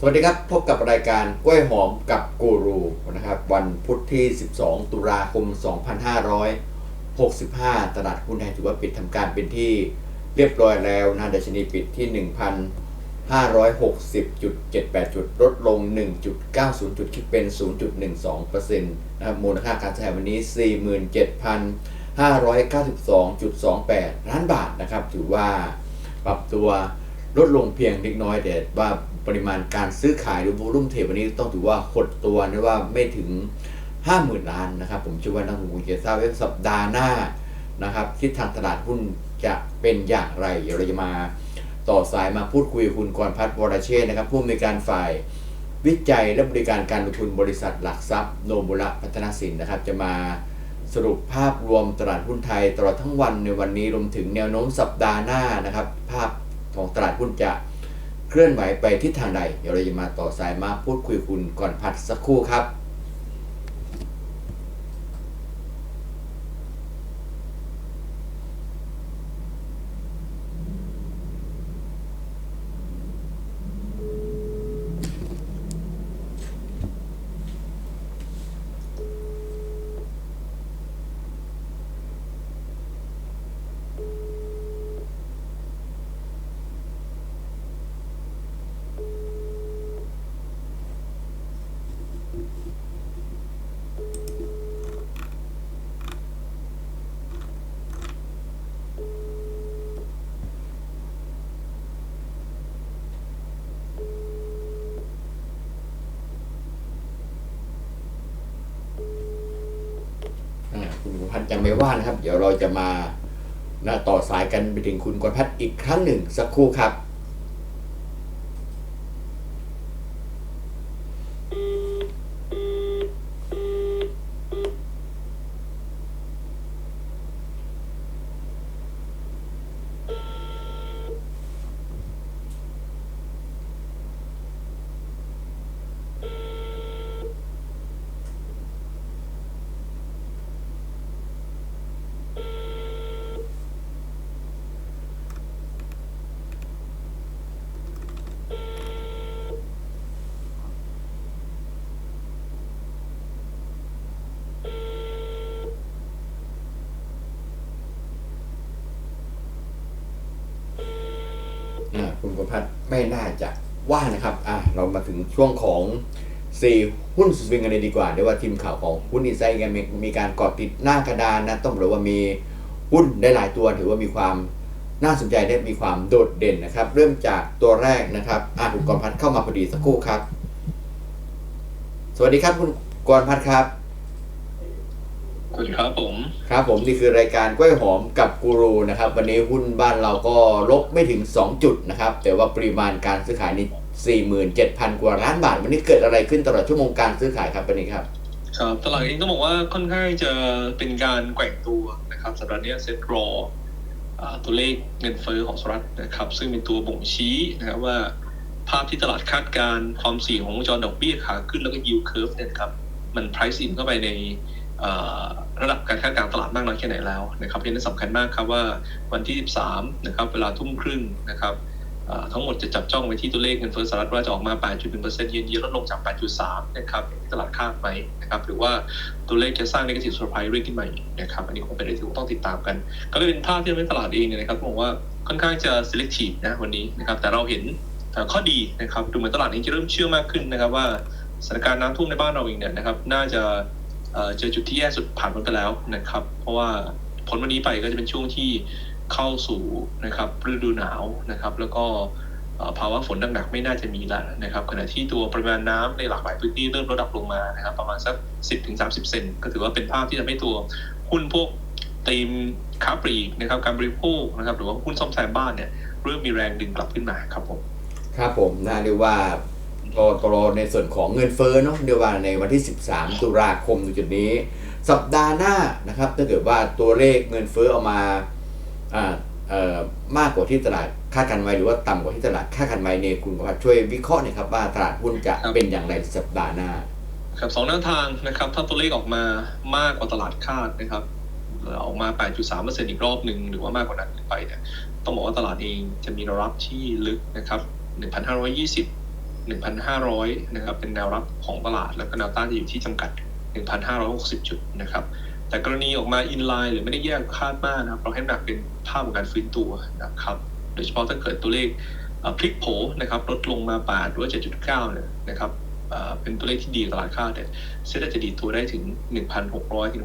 สวัสดีครับ พบกับรายการกล้วยหอมกับกูรูนะครับวันพุธที่ 12 ตุลาคม 2565 ตลาดหุ้นไทยถือว่าปิดทำการเป็นที่เรียบร้อยแล้วนะดัชนีปิดที่ 1,560.78 จุดลดลง 1.90 จุดคิดเป็น 0.12%นะครับมูลค่าการใช้วันนี้ 47,592.28 ล้านบาทนะครับ ถือว่าปรับตัวลดลงเพียงเล็กน้อยแต่ว่า ปริมาณการซื้อขายหรือโวลุ่มเทรดวันนี้ต้องถือว่าหดตัวนะว่าไม่ถึง 50,000 ล้านนะครับ ผมเชื่อว่านักลงทุนจะทราบว่าสัปดาห์หน้านะครับทิศทางตลาดหุ้นจะเป็นอย่างไรเดี๋ยวเราจะมาต่อสายมาพูดคุยกับคุณกรพัฒน์วรเชษนะครับผู้อำนวยการฝ่ายวิจัยและบริการการลงทุนบริษัทหลักทรัพย์โนบุระพัฒนสินนะครับ จะมาสรุปภาพรวมตลาดหุ้นไทยตลอดทั้งวันในวันนี้รวมถึงแนวโน้มสัปดาห์หน้านะครับ ภาพของตลาดหุ้นจะ เคลื่อนไหวไปทิศทางใด เดี๋ยวเราจะมาต่อสายมาพูดคุยคุณก่อนพัดสักครู่ครับ ยังไม่ว่างนะครับ เดี๋ยวเราจะมานะต่อสายกันไปถึงคุณกรพัฒน์อีกครั้งหนึ่งสักครู่ครับ อ่า คุณกรพัฒน์ไม่น่าจะว่านะครับอ่าเรามาถึงช่วงของสี่หุ้นสวิงกันเลยดีกว่าเดี๋ยวว่าทีมข่าวของหุ้นอินไซด์กันมีการเกาะติดหน้ากระดานนะต้องบอกว่ามีหุ้นได้หลายตัวถือว่ามีความน่าสนใจได้มีความโดดเด่นนะครับ เริ่มจากตัวแรกนะครับอ่าคุณกรพัฒน์เข้ามาพอดีสักครู่ครับ สวัสดีครับคุณกรพัฒน์ครับ สวัสดีครับผม ครับผมนี่คือรายการกล้วยหอมกับกูรูนะครับ วันนี้หุ้นบ้านเราก็ลบไม่ถึง 2 จุดนะครับ แต่ว่าปริมาณการซื้อขายนี่47,000 กว่าล้านบาท วันนี้เกิดอะไรขึ้นตลอดชั่วโมงการซื้อขายครับวันนี้ครับ ครับตลาดเองต้องบอกว่าค่อนข้างจะเป็นการแกว่งตัวนะครับสัปดาห์นี้เซ็ตรออ่าตัวเลขเงินเฟ้อของสหรัฐนะครับ ซึ่งเป็นตัวบ่งชี้นะครับว่า ภาพที่ตลาดคาดการณ์ความเสี่ยงของวงจรดอกเบี้ยขาขึ้นแล้วก็ yield curve เนี่ยนะครับมัน price in เข้าไปในอ่า ระดับการคาดการณ์ตลาดมากน้อยแค่ไหนแล้วนะครับเพราะนั้นสำคัญมากครับว่าวันที่ 13นะครับเวลาทุ่มครึ่งนะครับทั้งหมดจะจับจ้องไปที่ตัวเลขเงินเฟ้อสหรัฐว่าจะออกมา 8.1%เยือนเยียลดลงจาก 8.3 นะครับตลาดคาดไหมนะครับ หรือว่าตัวเลขจะสร้าง negative surprise เรื่อยขึ้นมาอีกนะครับ อันนี้คงเป็นอะไรที่ต้องติดตามกัน ก็เลยเป็นภาพที่ทำให้ตลาดเองเนี่ยนะครับบอกว่าค่อนข้างจะ selective นะวันนี้นะครับ แต่เราเห็นเอ่ข้อดีนะครับ ดูเหมือนตลาดเองจะเริ่มเชื่อมากขึ้นนะครับว่าสถานการณ์น้ำท่วมในบ้านเราเองเนี่ยนะครับ น่าจะ เออเจอจุดที่แย่สุดผ่านพ้นไปแล้วนะครับ เพราะว่าพ้นวันนี้ไปก็จะเป็นช่วงที่เข้าสู่นะครับฤดูหนาวนะครับ แล้วก็ภาวะฝนหนักๆไม่น่าจะมีแล้วนะครับ ขณะที่ตัวปริมาณน้ำในหลากหลายพื้นที่เริ่มลดดับลงมานะครับ ประมาณสัก 10-30 เซนก็ถือว่าเป็นภาพที่ทำให้ตัวหุ้นพวกตีมค้าปลีกนะครับ การบริโภคนะครับ หรือว่าหุ้นซ่อมแซมบ้านเนี่ยเริ่มมีแรงดึงกลับขึ้นมาครับผม ครับผมนะเรียกว่า ตัวตัวในส่วนของเงินเฟ้อเนาะเรียกว่าในวันที่ 13 ตุลาคมตรงจุดนี้ สัปดาห์หน้านะครับถ้าเกิดว่าตัวเลขเงินเฟ้อออกมาอ่าเอ่อมากกว่าที่ตลาดคาดการไว้หรือว่าต่ำกว่าที่ตลาดคาดการไว้เนี่ยคุณประพัฒช่วยวิเคราะห์หน่อยครับว่าตลาดหุ้นจะเป็นอย่างไรสัปดาห์หน้าครับสองแนวทางนะครับถ้าตัวเลขออกมามากกว่าตลาดคาดนะครับออกมา 8.3%อีกรอบหนึ่งหรือว่ามากกว่านั้นไปเนี่ยต้องบอกว่าตลาดเองจะมีแนวรับที่ลึกนะครับ 1,520 1,500 นะครับ เป็นแนวรับของตลาด แล้วก็แนวต้านจะอยู่ที่จำกัด 1,560 จุดนะครับ แต่กรณีออกมาอินไลน์หรือไม่ได้แยกคาดมากนะครับ เราให้หนักเป็นภาพของการฟื้นตัวนะครับ โดยเฉพาะถ้าเกิดตัวเลขพลิกโผนะครับลดลงมา8หรือว่า7.9เนี่ยนะครับเป็นตัวเลขที่ดีตลาดคาดเนี่ยเซ็ตอาจจะดีดตัวได้ถึง 1,600ถึง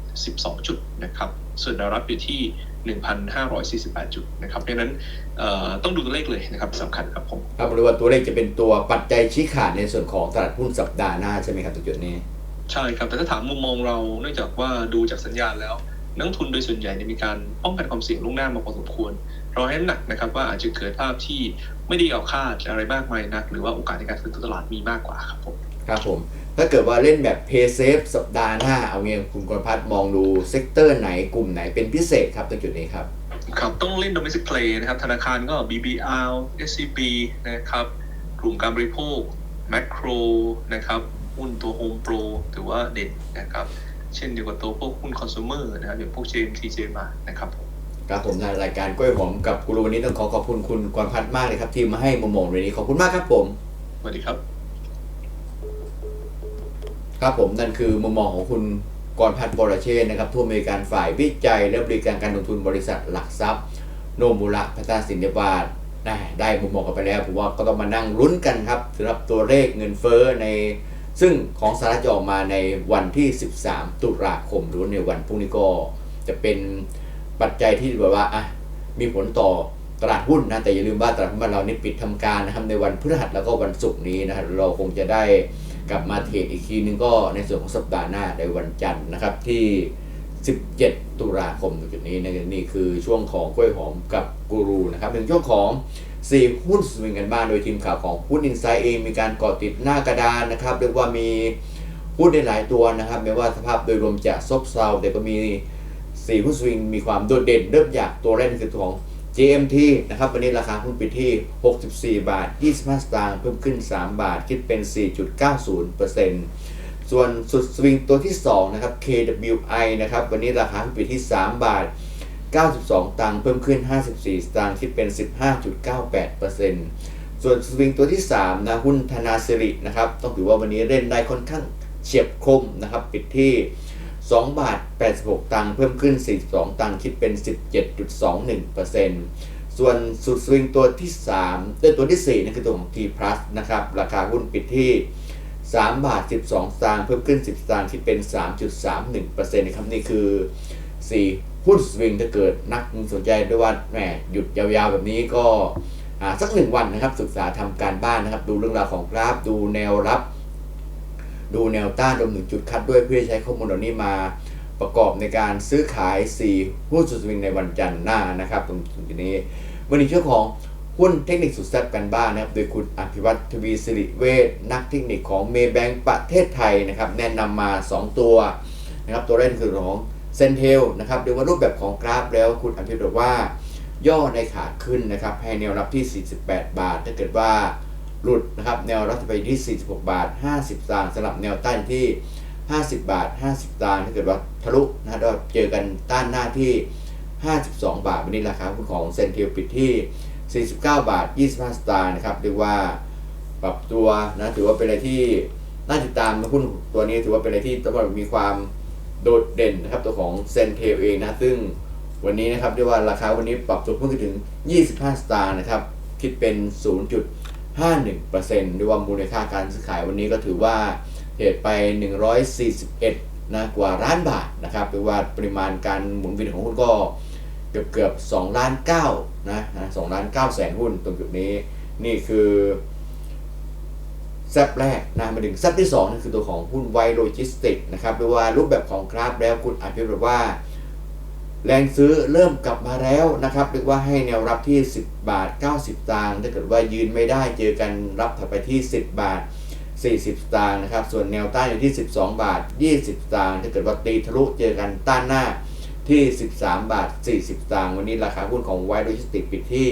1,612 จุดนะครับ ส่วนแนวรับอยู่ที่ 1,548 จุดนะครับเพราะฉะนั้นเอ่อต้องดูตัวเลขเลยนะครับสำคัญครับผมครับหรือว่าตัวเลขจะเป็นตัวปัจจัยชี้ขาดในส่วนของตลาดหุ้นสัปดาห์หน้าใช่ไหมครับตรงจุดนี้ ใช่ครับ แต่ถ้าถามมุมมองเราเนื่องจากว่าดูจากสัญญาณแล้ว นักลงทุนโดยส่วนใหญ่เนี่ยมีการป้องกันความเสี่ยงล่วงหน้ามาพอสมควร เราให้น้ำหนักนะครับว่าอาจจะเกิดภาพที่ไม่ได้เอาคาดอะไรมากมายนัก หรือว่าโอกาสในการฟื้นตัวตลาดมีมากกว่าครับผม ครับผมถ้าเกิดว่าเล่นแบบ Pay Safe สัปดาห์หน้า เอาเงี้ยคุณกรพัฒน์มองดูเซกเตอร์ไหนกลุ่มไหนเป็นพิเศษครับตรงจุดนี้ครับ ครับต้องเล่น domestic play นะครับ ธนาคารก็ BBR SCB นะครับ กลุ่มการบริโภค Macro นะครับหุ้นตัว Home Pro ถือว่าเด่นนะครับ เช่นเดียวกับตัวพวกหุ้น consumer นะครับอย่างพวก JMT JMA นะครับผมครับผมในรายการกล้วยหอมกับกูรูวันนี้ต้องขอขอบคุณคุณกรพัฒน์มากเลยครับที่มาให้มุมมองวันนี้ขอบคุณมากครับผมสวัสดีครับ ครับผมนั่นคือมุมมองของคุณกรพัฒน์บรเชษนะครับผู้อำนวยการฝ่ายวิจัยและบริการการลงทุนบริษัทหลักทรัพย์ โนมุระพัฒนาสินเดบาทได้ได้มุมมองกันไปแล้วผมว่าก็ต้องมานั่งลุ้นกันครับสำหรับตัวเลขเงินเฟ้อในซึ่งของสหรัฐจะออกมาในวันที่ 13 ตุลาคมหรือในวันพรุ่งนี้ก็จะเป็นปัจจัยที่แบบว่าอะมีผลต่อตลาดหุ้นนะแต่อย่าลืมว่าตลาดหุ้นบ้าเรานี่ปิดทำการนะครับในวันพฤหัสแล้วก็วันศุกร์นี้นะครับเราคงจะได้ กลับมาเทรดอีกทีนึงก็ในส่วนของสัปดาห์หน้าในวันจันทร์นะครับที่ 17 ตุลาคมจุดนี้นะนี่คือช่วงของกล้วยหอมกับกูรูนะครับเป็นช่วงของ4หุ้นสวิงกันบ้านโดยทีมข่าวของหุ้นอินไซด์เองมีการเกาะติดหน้ากระดานนะครับเรียกว่ามีหุ้นในหลายตัวนะครับแม้ว่าสภาพโดยรวมจะซบเซาแต่ก็มี4หุ้นสวิงมีความโดดเด่นเริ่มจากตัวแรกคือตัวของ JMT นะครับวันนี้ราคาหุ้นปิดที่ 64 บาท 25 สตางค์เพิ่มขึ้น 3 บาท คิดเป็น 4.90%ส่วนสุดสวิงตัวที่ 2 นะครับ KWI นะครับวันนี้ราคาหุ้นปิดที่ 3 บาท 92 ตังค์เพิ่มขึ้น 54 สตางค์คิดเป็น 15.98%ส่วนสวิงตัวที่ 3 นะหุ้นธนาสิรินะครับต้องถือว่าวันนี้เล่นได้ค่อนข้างเฉียบคมนะครับปิดที่ 2 บาท 86 ตังค์เพิ่มขึ้น 42 ตังค์คิดเป็น 17.21%ส่วนสุดสวิงตัวที่3ด้วยตัวที่ 4นั่นคือตัวของ T plus นะครับราคาหุ้นปิดที่3บาท 12สตางค์เพิ่มขึ้น 10ตางค์คิดเป็น 3.31%นะครับนี่คือ 4 หุ้นสวิงถ้าเกิดนักลงสนใจด้วยว่าแหมหยุดยาวๆแบบนี้ก็สักหนึ่งวันนะครับศึกษาทำการบ้านนะครับ ดูเรื่องราวของกราฟดูแนวรับ ดูแนวต้านรวมถึงจุดคัดด้วยเพื่อใช้ข้อมูลเหล่านี้มาประกอบในการซื้อขาย 4 หุ้นสุดสวิงในวันจันทร์หน้านะครับตรงจุดนี้วันนี้เชื่อของหุ้นเทคนิคสุดแซ่บกันบ้างนะครับ โดยคุณอภิวัตทวีสิริเวชนักเทคนิคของเมย์แบงประเทศไทยนะครับ แนะนำมา 2 ตัวนะครับ ตัวแรกคือของเซนเทลนะครับดูว่ารูปแบบของกราฟแล้วคุณอภิวัตบอกว่าย่อในขาขึ้นนะครับให้แนวรับที่ 48 บาท ถ้าเกิดว่า หลุดนะครับแนวรับจะไปที่ 46 บาท 50สตางค์สำหรับแนวต้านที่ 50 บาท 50สตางค์ถ้าเกิดว่าทะลุนะเราเจอกันต้านหน้าที่ 52 บาทวันนี้ราคาหุ้นของเซนเทลปิดที่ 49 บาท 25สตางค์นะครับเรียกว่าปรับตัวนะถือว่าเป็นอะไรที่น่าติดตามหุ้นตัวนี้ถือว่าเป็นอะไรที่ต้องมีความโดดเด่นนะครับตัวของเซนเทลเองนะซึ่งวันนี้นะครับเรียกว่าราคาวันนี้ปรับตัวเพิ่มขึ้นถึง 25 สตางค์นะครับ คิดเป็น 0. 51%ด้วยว่ามูลค่าการซื้อขายวันนี้ก็ถือว่าเทรดไป 141นะกว่าล้านบาทนะครับหรือว่าปริมาณการหมุนเวียนของหุ้นก็เกือบเกือบ2ล้าน9นะนะ2ล้าน9แสนหุ้นตรงจุดนี้นี่คือแซบแรกนะมาถึงแซบที่2นั่นคือตัวของหุ้นไวโลจิสติกนะครับหรือว่ารูปแบบของกราฟแล้วคุณอาจจะแบบว่า แรงซื้อเริ่มกลับมาแล้วนะครับเรียกว่าให้แนวรับที่ 10 บาท 90ตางค์ถ้าเกิดว่ายืนไม่ได้เจอกันรับถัดไปที่ 10 บาท 40ตางค์นะครับ ส่วนแนวต้านอยู่ที่ 12 บาท 20ตางค์ถ้าเกิดว่าตีทะลุเจอกันต้านหน้าที่ 13 บาท 40ตางค์วันนี้ราคาหุ้นของไวโ o จิสติกปิดที่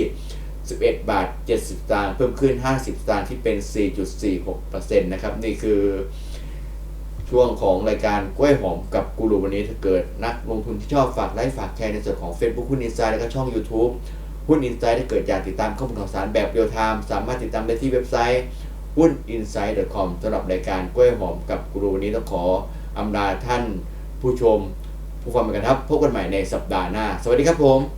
11 บาท 70ตางค์เพิ่มขึ้น 50ตางค์ที่เป็น 4.46%นะครับนี่คือ ช่วงของรายการกล้วยหอมกับกูรูวันนี้ถ้าเกิดนักลงทุนที่ชอบฝากไลค์ฝากแชร์ในส่วนของ Facebook หุ้นอินไซด์แล้วก็ช่อง YouTube หุ้นอินไซด์ถ้าเกิดอยากติดตามข้อมูลข่าวสารแบบเรียลไทม์สามารถติดตามได้ที่เว็บไซต์หุ้น insight.com สำหรับรายการกล้วยหอมกับกูรูวันนี้ต้องขออำลาท่านผู้ชม ผู้ฟังไปกันครับ พบกันใหม่ในสัปดาห์หน้า สวัสดีครับผม